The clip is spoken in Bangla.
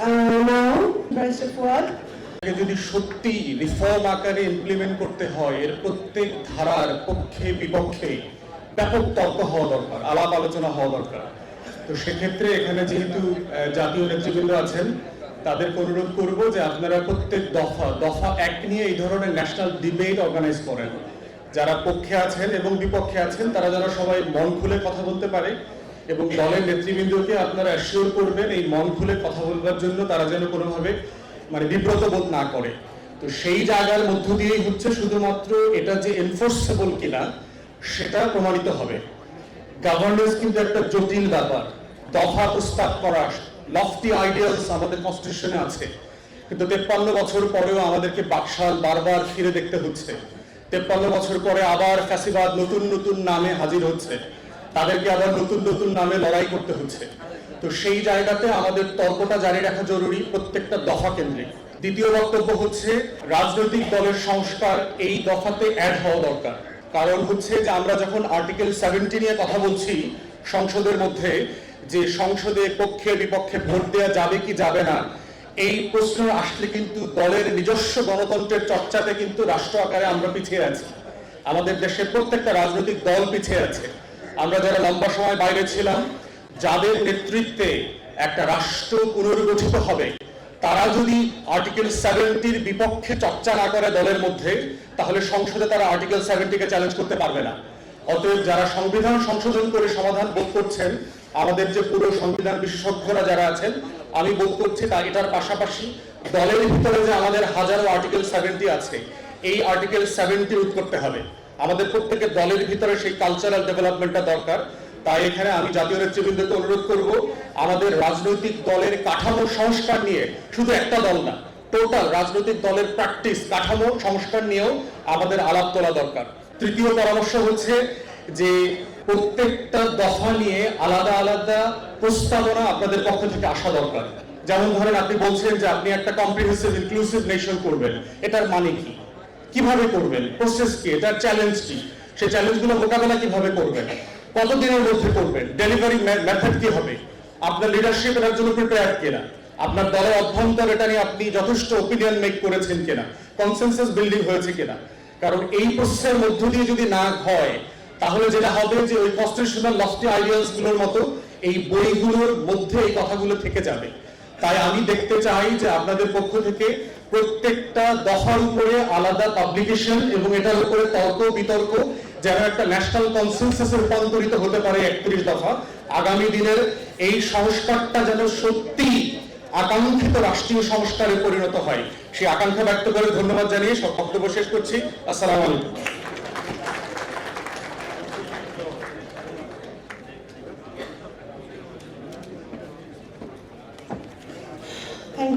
uh, যদি সত্যি রিফর্ম আকারে ইমপ্লিমেন্ট করতে হয় এর প্রত্যেক ধারার পক্ষে বিপক্ষে ব্যাপক তর্ক হওয়া দরকার আলাপ আলোচনা হওয়া দরকার। তো সেক্ষেত্রে এখানে যেহেতু জাতীয় নেতৃবৃন্দ আছেন তাদেরকে অনুরোধ করব যে আপনারা প্রত্যেক দফা দফা এক নিয়ে এই ধরনের ন্যাশনাল ডিবেট অর্গানাইজ করেন। যারা পক্ষে আছেন এবং বিপক্ষে আছেন তারা যেন সবাই মন খুলে কথা বলতে পারে। এবং দলের নেতৃবৃন্দকে আপনারা অ্যাসিওর করবেন, এই মন খুলে কথা বলবার জন্য তারা যেন কোনোভাবে মানে বিব্রত বোধ না করে। তো সেই জায়গার মধ্য দিয়েই হচ্ছে শুধুমাত্র এটা যে এনফোর্সেবল কিনা, সেটা প্রমাণিত হবে। গভর্নেন্স কিন্তু একটা জটিল ব্যাপার। দফা প্রস্তাব করা লফটি আইডিয়ালস আমাদের কনস্টিটিউশনে আছে। কিন্তু তেপ্পান্ন বছর পরেও আমাদেরকে বাকশাল বারবার ফিরে দেখতে হচ্ছে। তেপ্পান্ন বছর পরে আবার ফ্যাসিবাদ নতুন নতুন নামে হাজির হচ্ছে। তাদেরকে আবার নতুন নতুন নামে লড়াই করতে হচ্ছে। তো সেই জায়গাতে আমাদের তর্কটা জারি রাখা জরুরি প্রত্যেকটা দফা কেন্দ্রিক দ্বিতীয় বক্তব্য হচ্ছে, রাজনৈতিক দলের সংস্কার এই দফাতে অ্যাড হওয়া দরকার। কারণ হচ্ছে যে আমরা যখন আর্টিকেল সেভেন্টি নিয়ে কথা বলছি, সংসদের মধ্যে, যে সংসদে পক্ষে বিপক্ষে ভোট দেওয়া যাবে কি যাবে না, এই প্রশ্ন আসলে কিন্তু দলের নিজস্ব গণতন্ত্রের চর্চাতে কিন্তু রাষ্ট্র আকারে আমরা পিছিয়ে আছি। আমাদের দেশের প্রত্যেকটা রাজনৈতিক দল পিছিয়ে আছে। আমরা যারা লম্বা সময় বাইরে ছিলাম, যাদের নেতৃত্বে একটা রাষ্ট্র পুনর্গঠিত হবে, তারা যদি আর্টিকেল সেভেন্টির বিপক্ষে চর্চা না করে দলের মধ্যে, তাহলে সংসদে তারা আর্টিকেল সেভেন্টিকে চ্যালেঞ্জ করতে পারবে না। অতএব যারা সংবিধান সংশোধন করে সমাধান বোধ করছেন, আমাদের যে পুরো সংবিধান বিশেষজ্ঞরা যারা আছেন, আমি বোধ করছি তা এটার পাশাপাশি দলের ভিতরে যে আমাদের হাজারো আর্টিকেল সেভেন্টি আছে, এই আর্টিকেল সেভেন্টি রোধ করতে হবে। আমাদের প্রত্যেকের দলের ভিতরে সেই কালচারাল ডেভেলপমেন্টটা দরকার। তাই এখানে আমি জাতীয় নেতৃবৃন্দকে অনুরোধ করব, আমাদের রাজনৈতিক দলের কাঠামো সংস্কার নিয়ে শুধু একটা দল না টোটাল রাজনৈতিক দলের প্র্যাকটিস কাঠামো সংস্কার নিয়েও আমাদের আলাপ তোলা দরকার। তৃতীয় পরামর্শ হচ্ছে যে প্রত্যেকটা দফা নিয়ে আলাদা আলাদা প্রস্তাবনা আপনাদের পক্ষ থেকে আসা দরকার। যেমন ধরেন আপনি বলছেন যে আপনি একটা কম্প্রিহেন্সিভ ইনক্লুসিভ নেশন করবেন, এটার মানে কি? কীভাবে করবেন? প্রসেস কি? এটার চ্যালেঞ্জ কি? সেই চ্যালেঞ্জগুলো মোকাবেলা কীভাবে করবেন? কতদিনের মধ্যে করবেন? ডেলিভারি মেথড কি হবে? আপনার লিডারশিপ এটার জন্য প্রিপেয়ার কিনা? আপনার দলের অভ্যন্তর এটা নিয়ে আপনি যথেষ্ট ওপিনিয়ন মেক করেছেন কিনা? কনসেনসাস বিল্ডিং হয়েছে কিনা? কারণ এই প্রসেসের মধ্য দিয়ে যদি না হয়, তাহলে যেটা হবে যে ওই কনস্টিটিউশনাল লফটি আইডিয়ালসগুলোর মতো এই বইগুলোর মধ্যে এই কথাগুলো থেকে যাবে। তাই আমি দেখতে চাই যে আপনাদের পক্ষ থেকে প্রত্যেকটা দফার উপরে আলাদা পাবলিকেশন এবং এটার উপরে তর্ক বিতর্ক যেন একটা ন্যাশনাল কনসেনসাসে রূপান্তরিত হতে পারে একত্রিশ দফা। আগামী দিনের এই সংস্কারটা যেন সত্যি আকাঙ্ক্ষিত রাষ্ট্রীয় সংস্কারে পরিণত হয়। সেই আকাঙ্ক্ষা ব্যক্ত করে ধন্যবাদ জানিয়ে সব বক্তব্য শেষ করছি। আসসালামু আলাইকুম। Thank you